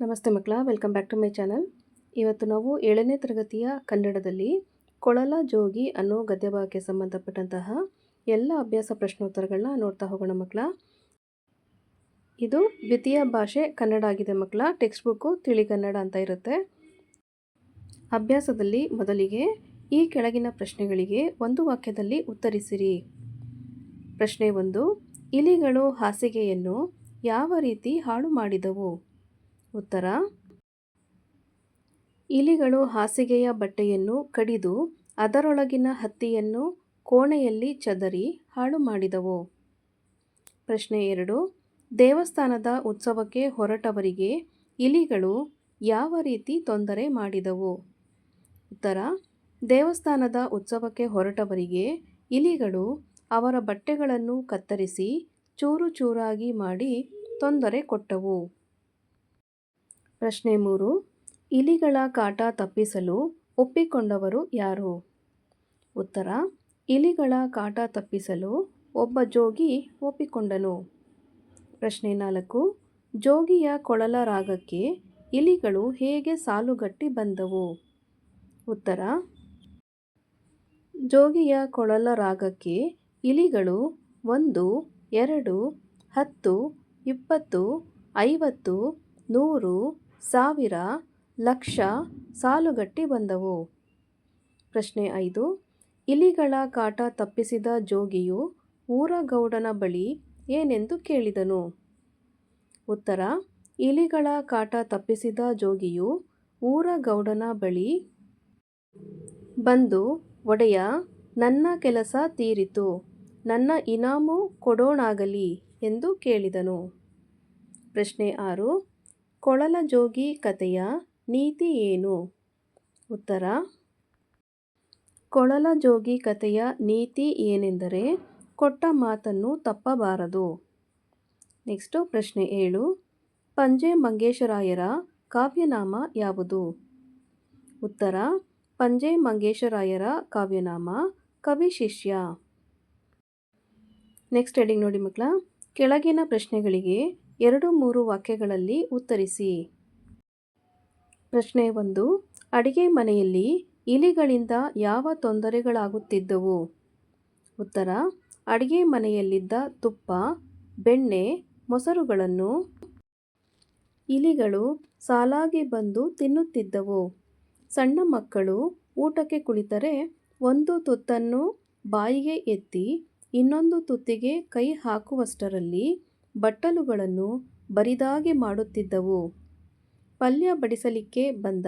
ನಮಸ್ತೆ ಮಕ್ಕಳ, welcome back to my channel. ಇವತ್ತು ನಾವು ಏಳನೇ ತರಗತಿಯ ಕನ್ನಡದಲ್ಲಿ ಕೊಳಲ ಜೋಗಿ ಅನ್ನೋ ಗದ್ಯಭಾಗಕ್ಕೆ ಸಂಬಂಧಪಟ್ಟಂತಹ ಎಲ್ಲ ಅಭ್ಯಾಸ ಪ್ರಶ್ನೋತ್ತರಗಳನ್ನ ನೋಡ್ತಾ ಹೋಗೋಣ ಮಕ್ಕಳ. ಇದು ದ್ವಿತೀಯ ಭಾಷೆ ಕನ್ನಡ ಆಗಿದೆ ಮಕ್ಕಳ, ಟೆಕ್ಸ್ಟ್ ಬುಕ್ಕು ತಿಳಿ ಕನ್ನಡ ಅಂತ ಇರುತ್ತೆ. ಅಭ್ಯಾಸದಲ್ಲಿ ಮೊದಲಿಗೆ ಈ ಕೆಳಗಿನ ಪ್ರಶ್ನೆಗಳಿಗೆ ಒಂದು ವಾಕ್ಯದಲ್ಲಿ ಉತ್ತರಿಸಿರಿ. ಪ್ರಶ್ನೆ ಒಂದು, ಇಲಿಗಳು ಹಾಸಿಗೆಯನ್ನು ಯಾವ ರೀತಿ ಹಾಳು ಮಾಡಿದವು? ಉತ್ತರ. ಇಲಿಗಳು ಹಾಸಿಗೆಯ ಬಟ್ಟೆಯನ್ನು ಕಡಿದು ಅದರೊಳಗಿನ ಹತ್ತಿಯನ್ನು ಕೋಣೆಯಲ್ಲಿ ಚದರಿ ಹಾಳು ಮಾಡಿದವು. ಪ್ರಶ್ನೆ ಎರಡು. ದೇವಸ್ಥಾನದ ಉತ್ಸವಕ್ಕೆ ಹೊರಟವರಿಗೆ ಇಲಿಗಳು ಯಾವ ರೀತಿ ತೊಂದರೆ ಮಾಡಿದವು? ಉತ್ತರ. ದೇವಸ್ಥಾನದ ಉತ್ಸವಕ್ಕೆ ಹೊರಟವರಿಗೆ ಇಲಿಗಳು ಅವರ ಬಟ್ಟೆಗಳನ್ನು ಕತ್ತರಿಸಿ ಚೂರು ಚೂರಾಗಿ ಮಾಡಿ ತೊಂದರೆ ಕೊಟ್ಟವು. ಪ್ರಶ್ನೆ ಮೂರು. ಇಲಿಗಳ ಕಾಟ ತಪ್ಪಿಸಲು ಒಪ್ಪಿಕೊಂಡವರು ಯಾರು? ಉತ್ತರ. ಇಲಿಗಳ ಕಾಟ ತಪ್ಪಿಸಲು ಒಬ್ಬ ಜೋಗಿ ಒಪ್ಪಿಕೊಂಡನು. ಪ್ರಶ್ನೆ ನಾಲ್ಕು. ಜೋಗಿಯ ಕೊಳಲ ರಾಗಕ್ಕೆ ಇಲಿಗಳು ಹೇಗೆ ಸಾಲುಗಟ್ಟಿ ಬಂದವು? ಉತ್ತರ. ಜೋಗಿಯ ಕೊಳಲ ರಾಗಕ್ಕೆ ಇಲಿಗಳು ಒಂದು, ಎರಡು, ಹತ್ತು, ಇಪ್ಪತ್ತು, ಐವತ್ತು, ನೂರು ಸಾವಿರ ಲಕ್ಷ ಸಾಲುಗಟ್ಟಿ ಬಂದವು. ಪ್ರಶ್ನೆ ಐದು, ಇಲಿಗಳ ಕಾಟ ತಪ್ಪಿಸಿದ ಜೋಗಿಯು ಊರಗೌಡನ ಬಳಿ ಏನೆಂದು ಕೇಳಿದನು? ಉತ್ತರ, ಇಲಿಗಳ ಕಾಟ ತಪ್ಪಿಸಿದ ಜೋಗಿಯು ಊರಗೌಡನ ಬಳಿ ಬಂದು, ಒಡೆಯ, ನನ್ನ ಕೆಲಸ ತೀರಿತು, ನನ್ನ ಇನಾಮು ಕೊಡೋಣಾಗಲಿ ಎಂದು ಕೇಳಿದನು. ಪ್ರಶ್ನೆ ಆರು ಕೊಳಲ ಜೋಗಿ ಕಥೆಯ ನೀತಿ ಏನು? ಉತ್ತರ. ಕೊಳಲ ಜೋಗಿ ಕಥೆಯ ನೀತಿ ಏನೆಂದರೆ ಕೊಟ್ಟ ಮಾತನ್ನು ತಪ್ಪಬಾರದು. ನೆಕ್ಸ್ಟು ಪ್ರಶ್ನೆ ಏಳು. ಪಂಜೆ ಮಂಗೇಶರಾಯರ ಕಾವ್ಯನಾಮ ಯಾವುದು? ಉತ್ತರ. ಪಂಜೆ ಮಂಗೇಶರಾಯರ ಕಾವ್ಯನಾಮ ಕವಿ ಶಿಷ್ಯ. ನೆಕ್ಸ್ಟ್ ಹೆಡಿಂಗ್ ನೋಡಿ ಮಕ್ಕಳ. ಕೆಳಗಿನ ಪ್ರಶ್ನೆಗಳಿಗೆ ಎರಡು ಮೂರು ವಾಕ್ಯಗಳಲ್ಲಿ ಉತ್ತರಿಸಿ. ಪ್ರಶ್ನೆ ಒಂದು, ಅಡಿಗೆ ಮನೆಯಲ್ಲಿ ಇಲಿಗಳಿಂದ ಯಾವ ತೊಂದರೆಗಳಾಗುತ್ತಿದ್ದವು? ಉತ್ತರ, ಅಡಿಗೆ ಮನೆಯಲ್ಲಿದ್ದ ತುಪ್ಪ, ಬೆಣ್ಣೆ, ಮೊಸರುಗಳನ್ನು ಇಲಿಗಳು ಸಾಲಾಗಿ ಬಂದು ತಿನ್ನುತ್ತಿದ್ದವು. ಸಣ್ಣ ಮಕ್ಕಳು ಊಟಕ್ಕೆ ಕುಳಿತರೆ ಒಂದು ತುತ್ತನ್ನು ಬಾಯಿಗೆ ಎತ್ತಿ ಇನ್ನೊಂದು ತುತ್ತಿಗೆ ಕೈ ಹಾಕುವಷ್ಟರಲ್ಲಿ ಬಟ್ಟಲುಗಳನ್ನು ಬರಿದಾಗಿ ಮಾಡುತ್ತಿದ್ದವು. ಪಲ್ಯ ಬಡಿಸಲಿಕ್ಕೆ ಬಂದ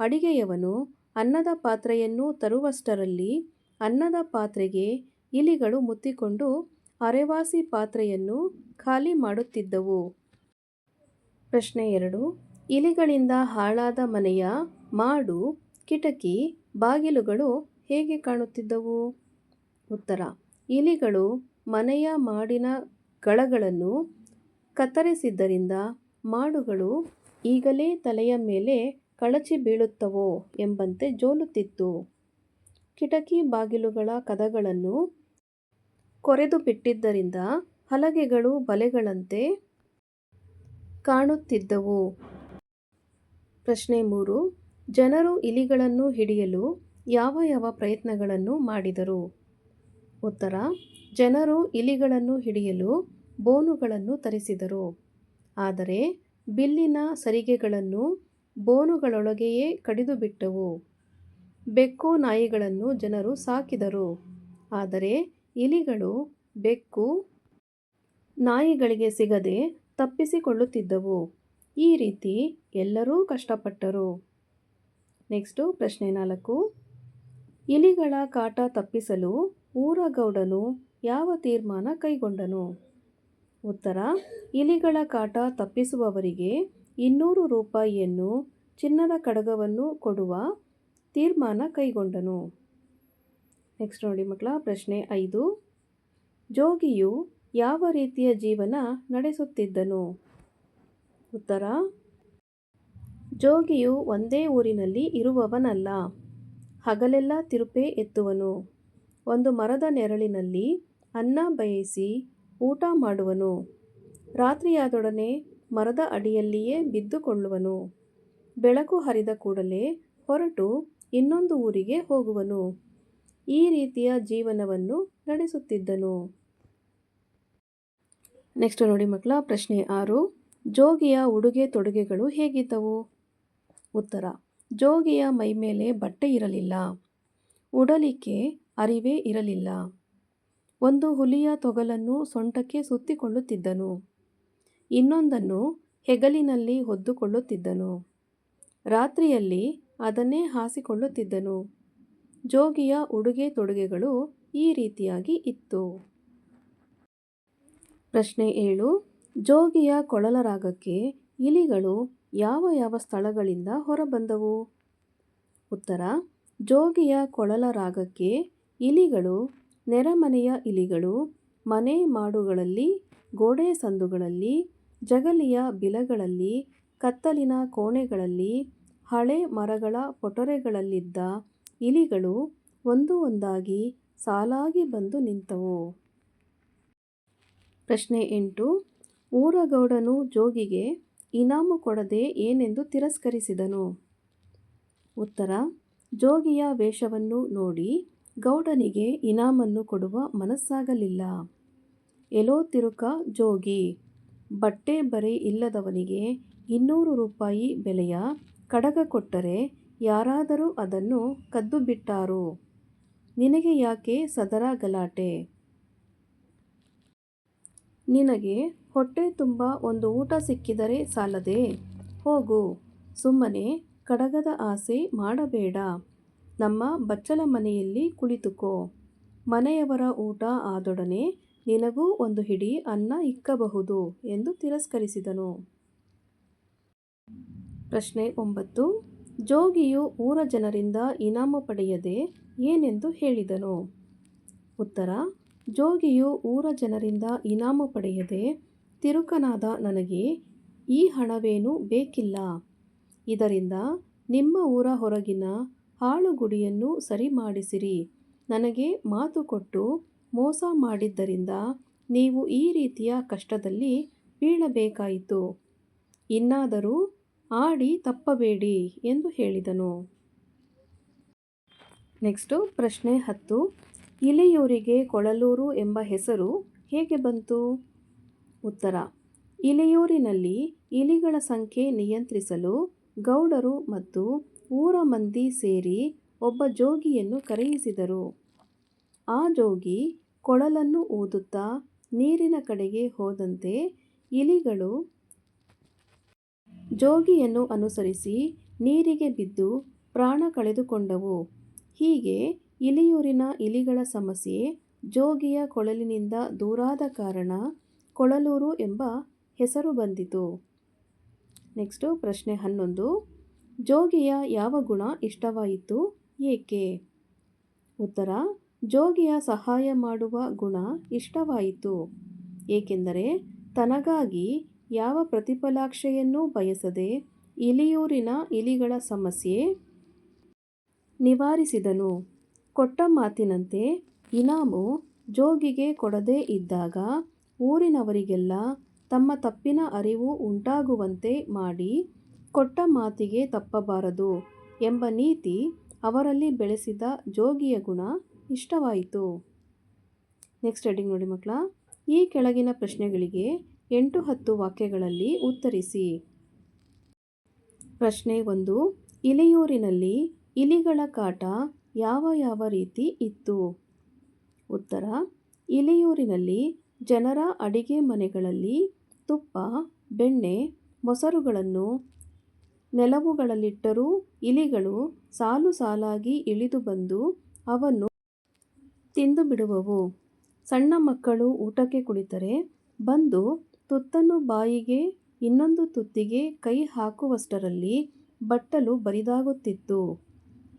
ಅಡಿಗೆಯವನು ಅನ್ನದ ಪಾತ್ರೆಯನ್ನು ತರುವಷ್ಟರಲ್ಲಿ ಅನ್ನದ ಪಾತ್ರೆಗೆ ಇಲಿಗಳು ಮುತ್ತಿಕೊಂಡು ಅರೆವಾಸಿ ಪಾತ್ರೆಯನ್ನು ಖಾಲಿ ಮಾಡುತ್ತಿದ್ದವು. ಪ್ರಶ್ನೆ ಎರಡು. ಇಲಿಗಳಿಂದ ಹಾಳಾದ ಮನೆಯ ಮಾಡು, ಕಿಟಕಿ, ಬಾಗಿಲುಗಳು ಹೇಗೆ ಕಾಣುತ್ತಿದ್ದವು? ಉತ್ತರ. ಇಲಿಗಳು ಮನೆಯ ಮಾಡಿನ ಗಳಗಳನ್ನು ಕತ್ತರಿಸಿದ್ದರಿಂದ ಮಾಡುಗಳು ಈಗಲೇ ತಲೆಯ ಮೇಲೆ ಕಳಚಿ ಬೀಳುತ್ತವೋ ಎಂಬಂತೆ ಜೋಲುತ್ತಿತ್ತು. ಕಿಟಕಿ ಬಾಗಿಲುಗಳ ಕದಗಳನ್ನು ಕೊರೆದು ಬಿಟ್ಟಿದ್ದರಿಂದ ಹಲಗೆಗಳು ಬಲೆಗಳಂತೆ ಕಾಣುತ್ತಿದ್ದವು. ಪ್ರಶ್ನೆ ಮೂರು, ಜನರು ಇಲಿಗಳನ್ನು ಹಿಡಿಯಲು ಯಾವ ಯಾವ ಪ್ರಯತ್ನಗಳನ್ನು ಮಾಡಿದರು? ಉತ್ತರ, ಜನರು ಇಲಿಗಳನ್ನು ಹಿಡಿಯಲು ಬೋನುಗಳನ್ನು ತರಿಸಿದರು. ಆದರೆ ಬಿಲ್ಲಿನ ಸರಿಗೆಗಳನ್ನು ಬೋನುಗಳೊಳಗೆಯೇ ಕಡಿದುಬಿಟ್ಟವು. ಬೆಕ್ಕು ನಾಯಿಗಳನ್ನು ಜನರು ಸಾಕಿದರು. ಆದರೆ ಇಲಿಗಳು ಬೆಕ್ಕು ನಾಯಿಗಳಿಗೆ ಸಿಗದೆ ತಪ್ಪಿಸಿಕೊಳ್ಳುತ್ತಿದ್ದವು. ಈ ರೀತಿ ಎಲ್ಲರೂ ಕಷ್ಟಪಟ್ಟರು. ನೆಕ್ಸ್ಟು ಪ್ರಶ್ನೆ ನಾಲ್ಕು. ಇಲಿಗಳ ಕಾಟ ತಪ್ಪಿಸಲು ಊರಗೌಡನು ಯಾವ ತೀರ್ಮಾನ ಕೈಗೊಂಡನು? ಉತ್ತರ, ಇಲಿಗಳ ಕಾಟ ತಪ್ಪಿಸುವವರಿಗೆ ಇನ್ನೂರು ರೂಪಾಯಿಯನ್ನು ಚಿನ್ನದ ಕಡಗವನ್ನು ಕೊಡುವ ತೀರ್ಮಾನ ಕೈಗೊಂಡನು. ನೆಕ್ಸ್ಟ್ ನೋಡಿ ಮಕ್ಕಳ, ಪ್ರಶ್ನೆ ಐದು. ಜೋಗಿಯು ಯಾವ ರೀತಿಯ ಜೀವನ ನಡೆಸುತ್ತಿದ್ದನು? ಉತ್ತರ, ಜೋಗಿಯು ಒಂದೇ ಊರಿನಲ್ಲಿ ಇರುವವನಲ್ಲ, ಹಗಲೆಲ್ಲ ತಿರುಪೆ ಎತ್ತುವನು. ಒಂದು ಮರದ ನೆರಳಿನಲ್ಲಿ ಅನ್ನ ಬಯಸಿ ಊಟ ಮಾಡುವನು. ರಾತ್ರಿಯಾದೊಡನೆ ಮರದ ಅಡಿಯಲ್ಲಿಯೇ ಬಿದ್ದುಕೊಳ್ಳುವನು. ಬೆಳಕು ಹರಿದ ಕೂಡಲೇ ಹೊರಟು ಇನ್ನೊಂದು ಊರಿಗೆ ಹೋಗುವನು. ಈ ರೀತಿಯ ಜೀವನವನ್ನು ನಡೆಸುತ್ತಿದ್ದನು. ನೆಕ್ಸ್ಟ್ ನೋಡಿ ಮಕ್ಕಳ, ಪ್ರಶ್ನೆ ಆರು. ಜೋಗಿಯ ಉಡುಗೆ ತೊಡುಗೆಗಳು ಹೇಗಿದ್ದವು? ಉತ್ತರ. ಜೋಗಿಯ ಮೈಮೇಲೆ ಬಟ್ಟೆ ಇರಲಿಲ್ಲ. ಉಡಲಿಕ್ಕೆ ಅರಿವೇ ಇರಲಿಲ್ಲ. ಒಂದು ಹುಲಿಯ ತೊಗಲನ್ನು ಸೊಂಟಕ್ಕೆ ಸುತ್ತಿಕೊಳ್ಳುತ್ತಿದ್ದನು. ಇನ್ನೊಂದನ್ನು ಹೆಗಲಿನಲ್ಲಿ ಹೊದ್ದುಕೊಳ್ಳುತ್ತಿದ್ದನು. ರಾತ್ರಿಯಲ್ಲಿ ಅದನ್ನೇ ಹಾಸಿಕೊಳ್ಳುತ್ತಿದ್ದನು. ಜೋಗಿಯ ಉಡುಗೆ ತೊಡುಗೆಗಳು ಈ ರೀತಿಯಾಗಿ ಇತ್ತು. ಪ್ರಶ್ನೆ ಏಳು. ಜೋಗಿಯ ಕೊಳಲರಾಗಕ್ಕೆ ಇಲಿಗಳು ಯಾವ ಯಾವ ಸ್ಥಳಗಳಿಂದ ಹೊರಬಂದವು? ಉತ್ತರ. ಜೋಗಿಯ ಕೊಳಲ ರಾಗಕ್ಕೆ ಇಲಿಗಳು, ನೆರೆಮನೆಯ ಇಲಿಗಳು, ಮನೆ ಮಾಡುಗಳಲ್ಲಿ, ಗೋಡೆ ಸಂದುಗಳಲ್ಲಿ, ಜಗಲಿಯ ಬಿಲಗಳಲ್ಲಿ, ಕತ್ತಲಿನ ಕೋಣೆಗಳಲ್ಲಿ, ಹಳೆ ಮರಗಳ ಪೊಟರೆಗಳಲ್ಲಿದ್ದ ಇಲಿಗಳು ಒಂದು ಒಂದಾಗಿ ಸಾಲಾಗಿ ಬಂದು ನಿಂತವು. ಪ್ರಶ್ನೆ ಎಂಟು. ಊರಗೌಡನು ಜೋಗಿಗೆ ಇನಾಮು ಕೊಡದೆ ಏನೆಂದು ತಿರಸ್ಕರಿಸಿದನು? ಉತ್ತರ. ಜೋಗಿಯ ವೇಷವನ್ನು ನೋಡಿ ಗೌಡನಿಗೆ ಇನಾಮನ್ನು ಕೊಡುವ ಮನಸ್ಸಾಗಲಿಲ್ಲ. ಎಲೋ ತಿರುಕ ಜೋಗಿ, ಬಟ್ಟೆ ಬರೆ ಇಲ್ಲದವನಿಗೆ ಇನ್ನೂರು ರೂಪಾಯಿ ಬೆಲೆಯ ಕಡಗ ಕೊಟ್ಟರೆ ಯಾರಾದರೂ ಅದನ್ನು ಕದ್ದು ಬಿಟ್ಟಾರು ನಿನಗೆ ಯಾಕೆ ಸದರ ಗಲಾಟೆ? ನಿನಗೆ ಹೊಟ್ಟೆ ತುಂಬ ಒಂದು ಊಟ ಸಿಕ್ಕಿದರೆ ಸಾಲದೆ? ಹೋಗು, ಸುಮ್ಮನೆ ಕಡಗದ ಆಸೆ ಮಾಡಬೇಡ. ನಮ್ಮ ಬಚ್ಚಲ ಮನೆಯಲ್ಲಿ ಕುಳಿತುಕೋ. ಮನೆಯವರ ಊಟ ಆದೊಡನೆ ನಿನಗೂ ಒಂದು ಹಿಡಿ ಅನ್ನ ಇಕ್ಕಬಹುದು ಎಂದು ತಿರಸ್ಕರಿಸಿದನು. ಪ್ರಶ್ನೆ ಒಂಬತ್ತು. ಜೋಗಿಯು ಊರ ಜನರಿಂದ ಇನಾಮ ಪಡೆಯದೆ ಏನೆಂದು ಹೇಳಿದನು? ಉತ್ತರ. ಜೋಗಿಯು ಊರ ಜನರಿಂದ ಇನಾಮ ಪಡೆಯದೆ ತಿರುಕನಾದ ನನಗೆ ಈ ಹಣವೇನೂ ಬೇಕಿಲ್ಲ. ಇದರಿಂದ ನಿಮ್ಮ ಊರ ಹೊರಗಿನ ಹಾಳುಗುಡಿಯನ್ನು ಸರಿ ಮಾಡಿಸಿರಿ ನನಗೆ ಮಾತು ಕೊಟ್ಟು ಮೋಸ ಮಾಡಿದ್ದರಿಂದ ನೀವು ಈ ರೀತಿಯ ಕಷ್ಟದಲ್ಲಿ ಬೀಳಬೇಕಾಯಿತು. ಇನ್ನಾದರೂ ಆಡಿ ತಪ್ಪಬೇಡಿ ಎಂದು ಹೇಳಿದನು. ನೆಕ್ಸ್ಟು ಪ್ರಶ್ನೆ ಹತ್ತು. ಇಲೆಯೂರಿಗೆ ಕೊಳಲೂರು ಎಂಬ ಹೆಸರು ಹೇಗೆ ಬಂತು? ಉತ್ತರ. ಇಲೆಯೂರಿನಲ್ಲಿ ಇಲಿಗಳ ಸಂಖ್ಯೆ ನಿಯಂತ್ರಿಸಲು ಗೌಡರು ಮತ್ತು ಊರ ಮಂದಿ ಸೇರಿ ಒಬ್ಬ ಜೋಗಿಯನ್ನು ಕರೆಯಿಸಿದರು. ಆ ಜೋಗಿ ಕೊಳಲನ್ನು ಊದುತ್ತಾ ನೀರಿನ ಕಡೆಗೆ ಹೋದಂತೆ ಇಲಿಗಳು ಜೋಗಿಯನ್ನು ಅನುಸರಿಸಿ ನೀರಿಗೆ ಬಿದ್ದು ಪ್ರಾಣ ಕಳೆದುಕೊಂಡವು. ಹೀಗೆ ಇಲಿಯೂರಿನ ಇಲಿಗಳ ಸಮಸ್ಯೆ ಜೋಗಿಯ ಕೊಳಲಿನಿಂದ ದೂರಾದ ಕಾರಣ ಕೊಳಲೂರು ಎಂಬ ಹೆಸರು ಬಂದಿತು. ನೆಕ್ಸ್ಟು ಪ್ರಶ್ನೆ ಹನ್ನೊಂದು. ಜೋಗಿಯ ಯಾವ ಗುಣ ಇಷ್ಟವಾಯಿತು? ಏಕೆ? ಉತ್ತರ, ಜೋಗಿಯ ಸಹಾಯ ಮಾಡುವ ಗುಣ ಇಷ್ಟವಾಯಿತು. ಏಕೆಂದರೆ ತನಗಾಗಿ ಯಾವ ಪ್ರತಿಫಲಾಕ್ಷೆಯನ್ನೂ ಬಯಸದೆ ಇಲಿಯೂರಿನ ಇಲಿಗಳ ಸಮಸ್ಯೆ ನಿವಾರಿಸಿದನು. ಕೊಟ್ಟ ಮಾತಿನಂತೆ, ಇನಾಮು ಜೋಗಿಗೆ ಕೊಡದೇ ಇದ್ದಾಗ ಊರಿನವರಿಗೆಲ್ಲ ತಮ್ಮ ತಪ್ಪಿನ ಅರಿವು ಉಂಟಾಗುವಂತೆ ಮಾಡಿ ಕೊಟ್ಟ ಮಾತಿಗೆ ತಪ್ಪಬಾರದು ಎಂಬ ನೀತಿ ಅವರಲ್ಲಿ ಬೆಳೆಸಿದ ಜೋಗಿಯ ಗುಣ ಇಷ್ಟವಾಯಿತು. ನೆಕ್ಸ್ಟ್ ಹೆಡಿಂಗ್ ನೋಡಿ ಮಕ್ಕಳ, ಈ ಕೆಳಗಿನ ಪ್ರಶ್ನೆಗಳಿಗೆ ಎಂಟು ಹತ್ತು ವಾಕ್ಯಗಳಲ್ಲಿ ಉತ್ತರಿಸಿ. ಪ್ರಶ್ನೆ ಒಂದು, ಇಲಿಯೂರಿನಲ್ಲಿ ಇಲಿಗಳ ಕಾಟ ಯಾವ ಯಾವ ರೀತಿ ಇತ್ತು? ಉತ್ತರ, ಇಲಿಯೂರಿನಲ್ಲಿ ಜನರ ಅಡಿಗೆ ಮನೆಗಳಲ್ಲಿ ತುಪ್ಪ, ಬೆಣ್ಣೆ, ಮೊಸರುಗಳನ್ನು ನೆಲವುಗಳಲ್ಲಿಟ್ಟರೂ ಇಲಿಗಳು ಸಾಲು ಸಾಲಾಗಿ ಇಳಿದು ಬಂದು ಅವನ್ನು ತಿಂದು ಬಿಡುವವು. ಸಣ್ಣ ಮಕ್ಕಳು ಊಟಕ್ಕೆ ಕುಳಿತರೆ, ಬಂದು ತುತ್ತನ್ನು ಬಾಯಿಗೆ, ಇನ್ನೊಂದು ತುತ್ತಿಗೆ ಕೈ ಹಾಕುವಷ್ಟರಲ್ಲಿ ಬಟ್ಟಲು ಬರಿದಾಗುತ್ತಿತ್ತು.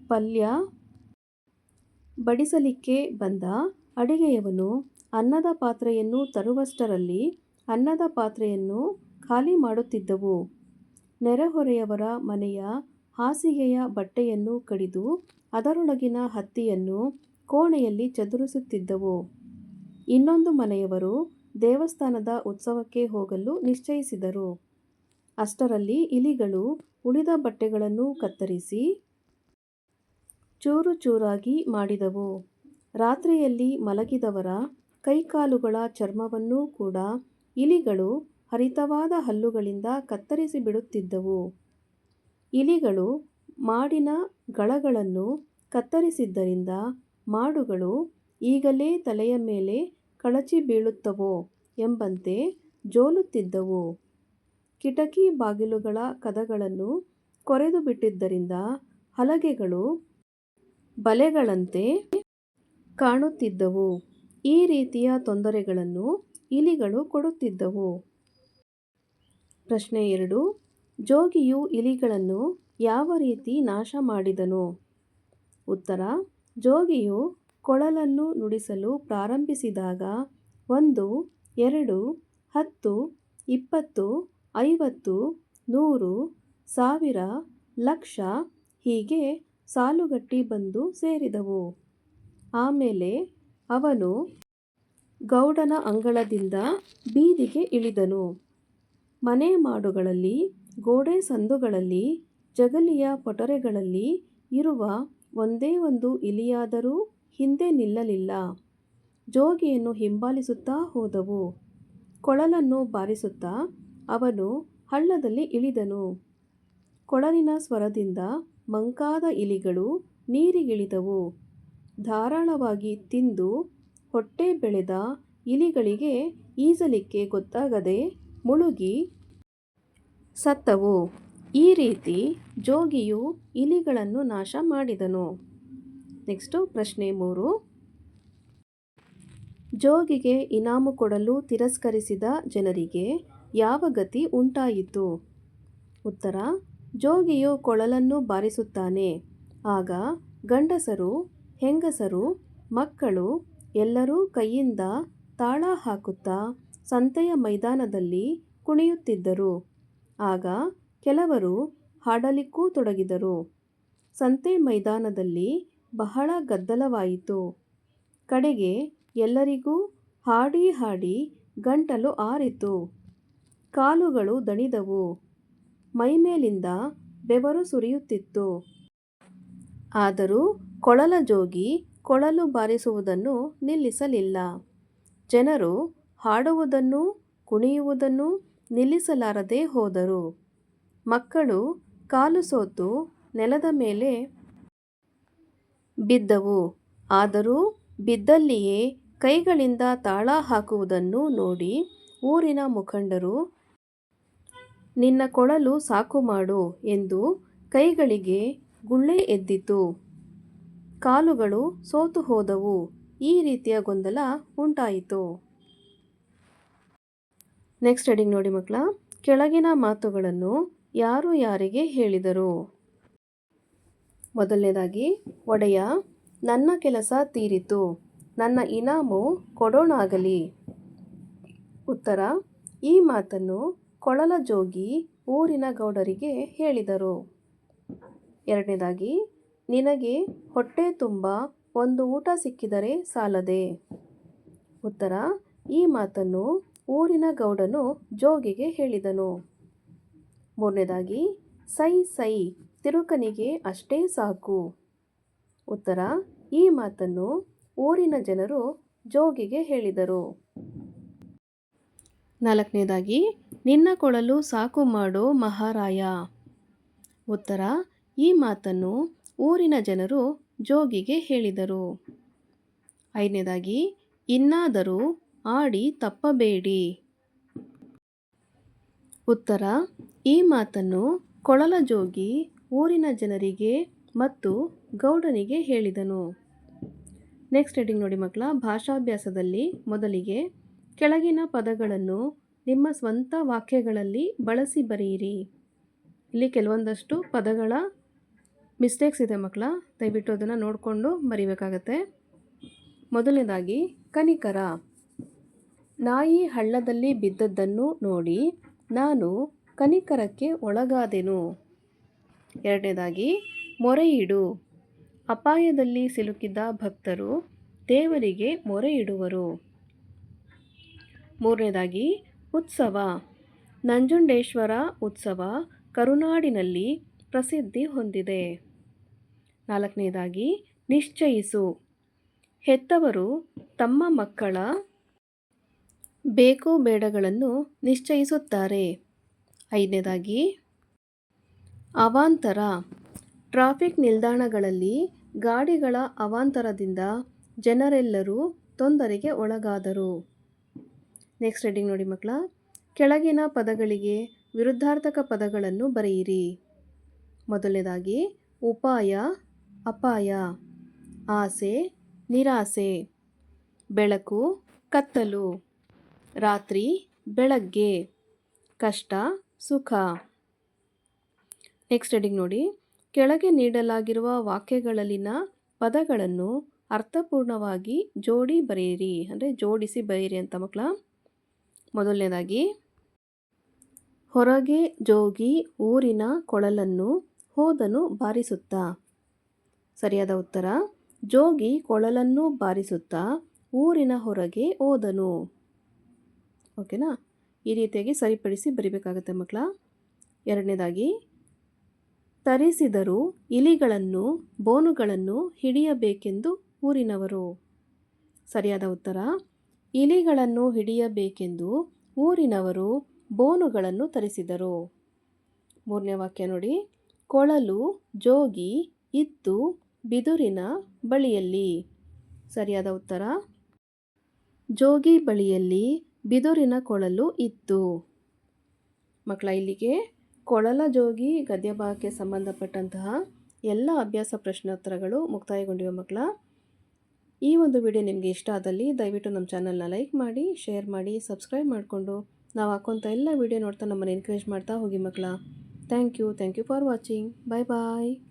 ಪಲ್ಯ ಬಡಿಸಲಿಕ್ಕೆ ಬಂದ ಅಡಿಗೆಯವನು ಅನ್ನದ ಪಾತ್ರೆಯನ್ನು ತರುವಷ್ಟರಲ್ಲಿ ಅನ್ನದ ಪಾತ್ರೆಯನ್ನು ಖಾಲಿ ಮಾಡುತ್ತಿದ್ದವು. ನೆರೆಹೊರೆಯವರ ಮನೆಯ ಹಾಸಿಗೆಯ ಬಟ್ಟೆಯನ್ನು ಕಡಿದು ಅದರೊಳಗಿನ ಹತ್ತಿಯನ್ನು ಕೋಣೆಯಲ್ಲಿ ಚದುರಿಸುತ್ತಿದ್ದವು. ಇನ್ನೊಂದು ಮನೆಯವರು ದೇವಸ್ಥಾನದ ಉತ್ಸವಕ್ಕೆ ಹೋಗಲು ನಿಶ್ಚಯಿಸಿದರು. ಅಷ್ಟರಲ್ಲಿ ಇಲಿಗಳು ಉಳಿದ ಬಟ್ಟೆಗಳನ್ನು ಕತ್ತರಿಸಿ ಚೂರು ಚೂರಾಗಿ ಮಾಡಿದವು. ರಾತ್ರಿಯಲ್ಲಿ ಮಲಗಿದವರ ಕೈಕಾಲುಗಳ ಚರ್ಮವನ್ನೂ ಕೂಡ ಇಲಿಗಳು ಹರಿತವಾದ ಹಲ್ಲುಗಳಿಂದ ಕತ್ತರಿಸಿ ಬಿಡುತ್ತಿದ್ದವು ಇಲಿಗಳು ಮಾಡಿನ ಗಳಗಳನ್ನು ಕತ್ತರಿಸಿದ್ದರಿಂದ ಮಾಡುಗಳು ಈಗಲೇ ತಲೆಯ ಮೇಲೆ ಕಳಚಿ ಬೀಳುತ್ತವೋ ಎಂಬಂತೆ ಜೋಲುತ್ತಿದ್ದವು. ಕಿಟಕಿ ಬಾಗಿಲುಗಳ ಕದಗಳನ್ನು ಕೊರೆದು ಬಿಟ್ಟಿದ್ದರಿಂದ ಹಲಗೆಗಳು ಬಲೆಗಳಂತೆ ಕಾಣುತ್ತಿದ್ದವು. ಈ ರೀತಿಯ ತೊಂದರೆಗಳನ್ನು ಇಲಿಗಳು ಕೊಡುತ್ತಿದ್ದವು. ಪ್ರಶ್ನೆ ಎರಡು. ಜೋಗಿಯು ಇಲಿಗಳನ್ನು ಯಾವ ರೀತಿ ನಾಶ ಮಾಡಿದನು? ಉತ್ತರ. ಜೋಗಿಯು ಕೊಳಲನ್ನು ನುಡಿಸಲು ಪ್ರಾರಂಭಿಸಿದಾಗ ಒಂದು, ಎರಡು, ಹತ್ತು, ಇಪ್ಪತ್ತು, ಐವತ್ತು, ನೂರು, ಸಾವಿರ, ಲಕ್ಷ ಹೀಗೆ ಸಾಲುಗಟ್ಟಿ ಬಂದು ಸೇರಿದವು. ಆಮೇಲೆ ಅವನು ಗೌಡನ ಅಂಗಳದಿಂದ ಬೀದಿಗೆ ಇಳಿದನು. ಮನೆ ಮಾಡುಗಳಲ್ಲಿ, ಗೋಡೆ ಸಂದುಗಳಲ್ಲಿ, ಜಗಲಿಯ ಪೊಟರೆಗಳಲ್ಲಿ ಇರುವ ಒಂದೇ ಒಂದು ಇಲಿಯಾದರೂ ಹಿಂದೆ ನಿಲ್ಲಲಿಲ್ಲ. ಜೋಗಿಯನ್ನು ಹಿಂಬಾಲಿಸುತ್ತಾ ಹೋದವು. ಕೊಳಲನ್ನು ಬಾರಿಸುತ್ತಾ ಅವನು ಹಳ್ಳದಲ್ಲಿ ಇಳಿದನು. ಕೊಳಲಿನ ಸ್ವರದಿಂದ ಮಂಕಾದ ಇಲಿಗಳು ನೀರಿಗಿಳಿದವು. ಧಾರಾಳವಾಗಿ ತಿಂದು ಹೊಟ್ಟೆ ಬೆಳೆದ ಇಲಿಗಳಿಗೆ ಈಜಲಿಕ್ಕೆ ಗೊತ್ತಾಗದೆ ಮುಳುಗಿ ಸತ್ತವು. ಈ ರೀತಿ ಜೋಗಿಯು ಇಲಿಗಳನ್ನು ನಾಶ ಮಾಡಿದನು. ನೆಕ್ಸ್ಟು ಪ್ರಶ್ನೆ ಮೂರು. ಜೋಗಿಗೆ ಇನಾಮು ಕೊಡಲು ತಿರಸ್ಕರಿಸಿದ ಜನರಿಗೆ ಯಾವ ಗತಿ ಉಂಟಾಯಿತು? ಉತ್ತರ, ಜೋಗಿಯು ಕೊಳಲನ್ನು ಬಾರಿಸುತ್ತಾನೆ. ಆಗ ಗಂಡಸರು, ಹೆಂಗಸರು, ಮಕ್ಕಳು ಎಲ್ಲರೂ ಕೈಯಿಂದ ತಾಳ ಹಾಕುತ್ತಾ ಸಂತೆಯ ಮೈದಾನದಲ್ಲಿ ಕುಣಿಯುತ್ತಿದ್ದರು. ಆಗ ಕೆಲವರು ಹಾಡಲಿಕ್ಕೂ ತೊಡಗಿದರು. ಸಂತೆ ಮೈದಾನದಲ್ಲಿ ಬಹಳ ಗದ್ದಲವಾಯಿತು. ಕಡೆಗೆ ಎಲ್ಲರಿಗೂ ಹಾಡಿ ಹಾಡಿ ಗಂಟಲು ಆರಿತು. ಕಾಲುಗಳು ದಣಿದವು. ಮೈಮೇಲಿಂದ ಬೆವರು ಸುರಿಯುತ್ತಿತ್ತು. ಆದರೂ ಕೊಳಲ ಜೋಗಿ ಕೊಳಲು ಬಾರಿಸುವುದನ್ನು ನಿಲ್ಲಿಸಲಿಲ್ಲ. ಜನರು ಹಾಡುವುದನ್ನು ಕುಣಿಯುವುದನ್ನು ನಿಲ್ಲಿಸಲಾರದೆ ಹೋದರು. ಮಕ್ಕಳು ಕಾಲು ಸೋತು ನೆಲದ ಮೇಲೆ ಬಿದ್ದವು. ಆದರೂ ಬಿದ್ದಲ್ಲಿಯೇ ಕೈಗಳಿಂದ ತಾಳ ಹಾಕುವುದನ್ನು ನೋಡಿ ಊರಿನ ಮುಖಂಡರು, ನಿನ್ನ ಕೊಳಲು ಸಾಕು ಮಾಡು ಎಂದು ಕೈಗಳಿಗೆ ಗುಳ್ಳೆ ಎದ್ದಿತು. ಕಾಲುಗಳು ಸೋತು ಹೋದವು. ಈ ರೀತಿಯ ಗೊಂದಲ ಉಂಟಾಯಿತು. ನೆಕ್ಸ್ಟ್ ಹೆಡಿಂಗ್ ನೋಡಿ ಮಕ್ಕಳ, ಕೆಳಗಿನ ಮಾತುಗಳನ್ನು ಯಾರು ಯಾರಿಗೆ ಹೇಳಿದರು? ಮೊದಲನೇದಾಗಿ, ಒಡೆಯ, ನನ್ನ ಕೆಲಸ ತೀರಿತು, ನನ್ನ ಇನಾಮು ಕೊಡೋಣಾಗಲಿ. ಉತ್ತರ, ಈ ಮಾತನ್ನು ಕೊಳಲ ಜೋಗಿ ಊರಿನ ಗೌಡರಿಗೆ ಹೇಳಿದರು. ಎರಡನೇದಾಗಿ ನಿನಗೆ ಹೊಟ್ಟೆ ತುಂಬ, ಒಂದು ಊಟ ಸಿಕ್ಕಿದರೆ ಸಾಲದೆ? ಉತ್ತರ, ಈ ಮಾತನ್ನು ಊರಿನ ಗೌಡನು ಜೋಗಿಗೆ ಹೇಳಿದನು. ಮೂರನೇದಾಗಿ, ಸೈ ಸೈ, ತಿರುಕನಿಗೆ ಅಷ್ಟೇ ಸಾಕು. ಉತ್ತರ, ಈ ಮಾತನ್ನು ಊರಿನ ಜನರು ಜೋಗಿಗೆ ಹೇಳಿದರು. ನಾಲ್ಕನೇದಾಗಿ, ನಿನ್ನ ಕೊಳಲು ಸಾಕು ಮಾಡೋ ಮಹಾರಾಯ. ಉತ್ತರ, ಈ ಮಾತನ್ನು ಊರಿನ ಜನರು ಜೋಗಿಗೆ ಹೇಳಿದರು. ಐದನೇದಾಗಿ, ಇನ್ನಾದರೂ ಆಡಿ ತಪ್ಪಬೇಡಿ. ಉತ್ತರ, ಈ ಮಾತನ್ನು ಕೊಳಲ ಜೋಗಿ ಊರಿನ ಜನರಿಗೆ ಮತ್ತು ಗೌಡನಿಗೆ ಹೇಳಿದನು. ನೆಕ್ಸ್ಟ್ ಹೆಡಿಂಗ್ ನೋಡಿ ಮಕ್ಕಳ, ಭಾಷಾಭ್ಯಾಸದಲ್ಲಿ ಮೊದಲಿಗೆ ಕೆಳಗಿನ ಪದಗಳನ್ನು ನಿಮ್ಮ ಸ್ವಂತ ವಾಕ್ಯಗಳಲ್ಲಿ ಬಳಸಿ ಬರೆಯಿರಿ. ಇಲ್ಲಿ ಕೆಲವೊಂದಷ್ಟು ಪದಗಳ ಮಿಸ್ಟೇಕ್ಸ್ ಇದೆ ಮಕ್ಕಳ, ದಯವಿಟ್ಟು ಅದನ್ನು ನೋಡಿಕೊಂಡು ಬರೀಬೇಕಾಗತ್ತೆ. ಮೊದಲನೇದಾಗಿ, ಕನಿಕರ. ನಾಯಿ ಹಳ್ಳದಲ್ಲಿ ಬಿದ್ದದ್ದನ್ನು ನೋಡಿ ನಾನು ಕನಿಕರಕ್ಕೆ ಒಳಗಾದೆನು. ಎರಡನೇದಾಗಿ, ಮೊರೆಯಿಡು. ಅಪಾಯದಲ್ಲಿ ಸಿಲುಕಿದ್ದ ಭಕ್ತರು ದೇವರಿಗೆ ಮೊರೆಯಿಡುವರು. ಮೂರನೇದಾಗಿ, ಉತ್ಸವ. ನಂಜುಂಡೇಶ್ವರ ಉತ್ಸವ ಕರುನಾಡಿನಲ್ಲಿ ಪ್ರಸಿದ್ಧಿ ಹೊಂದಿದೆ. ನಾಲ್ಕನೇದಾಗಿ, ನಿಶ್ಚಯಿಸು. ಹೆತ್ತವರು ತಮ್ಮ ಮಕ್ಕಳ ಬೇಕು ಬೇಡಗಳನ್ನು ನಿಶ್ಚಯಿಸುತ್ತಾರೆ. ಐದನೇದಾಗಿ, ಅವಾಂತರ. ಟ್ರಾಫಿಕ್ ನಿಲ್ದಾಣಗಳಲ್ಲಿ ಗಾಡಿಗಳ ಅವಾಂತರದಿಂದ ಜನರೆಲ್ಲರೂ ತೊಂದರೆಗೆ ಒಳಗಾದರು. ನೆಕ್ಸ್ಟ್ ರೀಡಿಂಗ್ ನೋಡಿ ಮಕ್ಕಳ, ಕೆಳಗಿನ ಪದಗಳಿಗೆ ವಿರುದ್ಧಾರ್ಥಕ ಪದಗಳನ್ನು ಬರೆಯಿರಿ. ಮೊದಲನೇದಾಗಿ, ಉಪಾಯ. ಅಪಾಯ, ಆಸೆ, ನಿರಾಸೆ, ಬೆಳಕು, ಕತ್ತಲು, ರಾತ್ರಿ, ಬೆಳಗ್ಗೆ, ಕಷ್ಟ, ಸುಖ. ನೆಕ್ಸ್ಟ್ ಹೆಡಿಂಗ್ ನೋಡಿ. ಕೆಳಗೆ ನೀಡಲಾಗಿರುವ ವಾಕ್ಯಗಳಲ್ಲಿನ ಪದಗಳನ್ನು ಅರ್ಥಪೂರ್ಣವಾಗಿ ಜೋಡಿ ಬರೆಯಿರಿ. ಅಂದರೆ ಜೋಡಿಸಿ ಬರೆಯಿರಿ ಅಂತ ಮಕ್ಕಳ. ಮೊದಲನೇದಾಗಿ, ಹೊರಗೆ ಜೋಗಿ ಊರಿನ ಕೊಳಲನ್ನು ಹೋದನು ಬಾರಿಸುತ್ತಾ. ಸರಿಯಾದ ಉತ್ತರ. ಜೋಗಿ ಕೊಳಲನ್ನು ಬಾರಿಸುತ್ತಾ ಊರಿನ ಹೊರಗೆ ಓದನು ಓಕೆನಾ? ಈ ರೀತಿಯಾಗಿ ಸರಿಪಡಿಸಿ ಬರಿಬೇಕಾಗತ್ತೆ ಮಕ್ಕಳ ಎರಡನೇದಾಗಿ, ತರಿಸಿದರು ಇಲಿಗಳನ್ನು, ಬೋನುಗಳನ್ನು ಹಿಡಿಯಬೇಕೆಂದು ಊರಿನವರು. ಸರಿಯಾದ ಉತ್ತರ. ಇಲಿಗಳನ್ನು ಹಿಡಿಯಬೇಕೆಂದು ಊರಿನವರು ಬೋನುಗಳನ್ನು ತರಿಸಿದರು. ಮೂರನೇ ವಾಕ್ಯ ನೋಡಿ. ಕೊಳಲು ಜೋಗಿ ಇತ್ತು ಬಿದುರಿನ ಬಳಿಯಲ್ಲಿ. ಸರಿಯಾದ ಉತ್ತರ? ಜೋಗಿ ಬಳಿಯಲ್ಲಿ ಬಿದುರಿನ ಕೊಳಲು ಇತ್ತು. ಮಕ್ಕಳ, ಇಲ್ಲಿಗೆ ಕೊಳಲ ಜೋಗಿ ಗದ್ಯಭಾಗಕ್ಕೆ ಸಂಬಂಧಪಟ್ಟಂತಹ ಎಲ್ಲ ಅಭ್ಯಾಸ ಪ್ರಶ್ನೋತ್ತರಗಳು ಮುಕ್ತಾಯಗೊಂಡಿವೆ ಮಕ್ಕಳ. ಈ ಒಂದು ವಿಡಿಯೋ ನಿಮಗೆ ಇಷ್ಟ ಆದಲ್ಲಿ ದಯವಿಟ್ಟು ನಮ್ಮ ಚಾನಲ್ನ ಲೈಕ್ ಮಾಡಿ, ಶೇರ್ ಮಾಡಿ, ಸಬ್ಸ್ಕ್ರೈಬ್ ಮಾಡಿಕೊಂಡು. ನಾವು ಹಾಕೋಂಥ ಎಲ್ಲ ವಿಡಿಯೋ ನೋಡ್ತಾ ನಮ್ಮನ್ನು ಎನ್ಕರೇಜ್ ಮಾಡ್ತಾ ಹೋಗಿ ಮಕ್ಕಳ. Thank you thank you for watching. Bye bye.